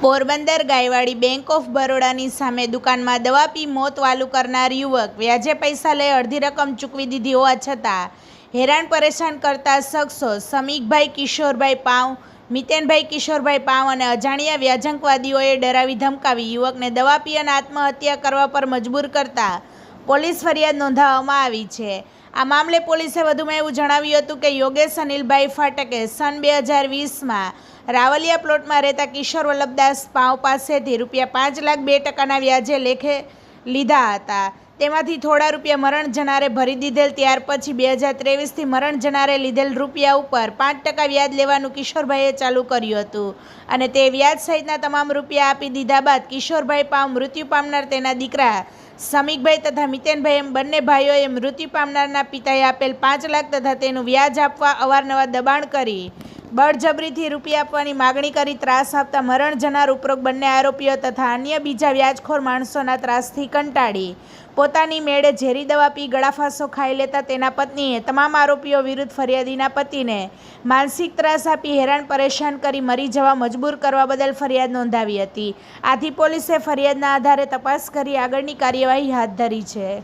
Porbandar ગાયવાડી bank of બરોડાની સામે દુકાનમાં દવા પી મોત વાલું કરનાર યુવક. વ્યાજે પૈસા લઈ અડધી રકમ ચૂકવી દીધી હોવા છતાં હેરાન પરેશાન કરતા શખ્સો સમીકભાઈ કિશોરભાઈ પાવ મિતેનભાઈ કિશોરભાઈ પાવ અને અજાણ્યા વ્યાજંકવાદીઓએ ડરાવી ધમકાવી યુવકને દવા પી અને આત્મહત્યા કરવા પર મજબૂર કરતા પોલીસ ફરિયાદ નોંધાવવામાં આવી છે. આ મામલે પોલીસે વધુમાં એવું જણાવ્યું હતું કે યોગેશ અનિલભાઈ ફાટકે સન બે હજાર વીસમાં રાવલિયા પ્લોટમાં રહેતા કિશોર વલ્લભદાસ પાવ પાસેથી રૂપિયા પાંચ લાખ બે ટકાના વ્યાજે લેખે લીધા હતા. તેમાંથી થોડા રૂપિયા મરણ જનારે ભરી દીધેલ, ત્યાર પછી બે હજાર ત્રેવીસથી મરણ જનારે લીધેલ રૂપિયા ઉપર પાંચ ટકા વ્યાજ લેવાનું કિશોરભાઈએ ચાલુ કર્યું હતું અને તે વ્યાજ સહિતના તમામ રૂપિયા આપી દીધા બાદ કિશોરભાઈ પાવ મૃત્યુ પામનાર તેના દીકરા સમીકભાઈ તથા મિતેનભાઈ એમ બંને ભાઈઓએ મૃત્યુ પામનારના પિતાએ આપેલ પાંચ લાખ તથા તેનું વ્યાજ આપવા અવારનવાર દબાણ કરી બળજબરીથી રૂપિયા આપવાની માગણી કરી, ત્રાસ આપતા મરણ જનાર ઉપરોક્ત બંને આરોપીઓ તથા અન્ય બીજા વ્યાજખોર માણસોના ત્રાસથી કંટાળી. પોતાની મેળે ઝેરી દવા પી, ગળાફાંસો ખાઈ લેતા તેના પત્નીએ તમામ આરોપીઓ વિરુદ્ધ ફરિયાદીના પતિને માનસિક ત્રાસ આપી હેરાન પરેશાન કરી મરી જવા મજબૂર કરવા બદલ ફરિયાદ નોંધાવી હતી. આથી પોલીસે ફરિયાદના આધારે તપાસ કરી આગળની કાર્યવાહી હાથ ધરી છે.